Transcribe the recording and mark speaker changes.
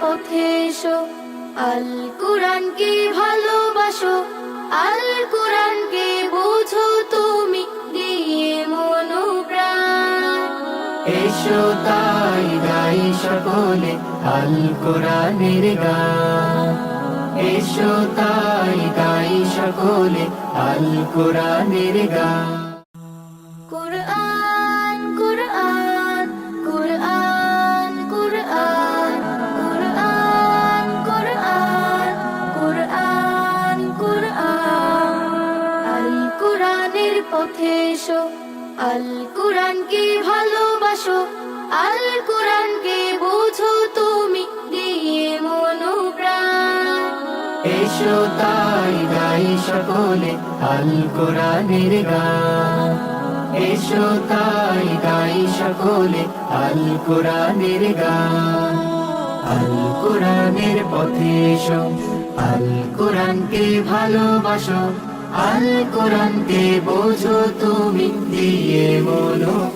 Speaker 1: পথে এসো। আল কোরআনকে ভালোবাসো, আল কোরআনকে বুঝো তুমি দিয়ে মনোপ্রাণ।
Speaker 2: এসো তাই গাই সকলে আল কোরআনের গান। এসো তাই গাই সকলে আল কোরআনের গান।
Speaker 1: পথে এসো। আল কুরআনকে ভালোবাসো, আল কুরআনকে বুঝো তুমি দিয়ে মনোপ্রাণ।
Speaker 2: এসো তাই গাই সকলে আল কোরআনের গান। এসো তাই গাই সকলে আল কোরআনের গান। আল কোরআনের পথে এসো, আল কোরআনকে ভালোবাসো। আল কোরআনকে বোঝো তুমি দিয়ে প্রাণ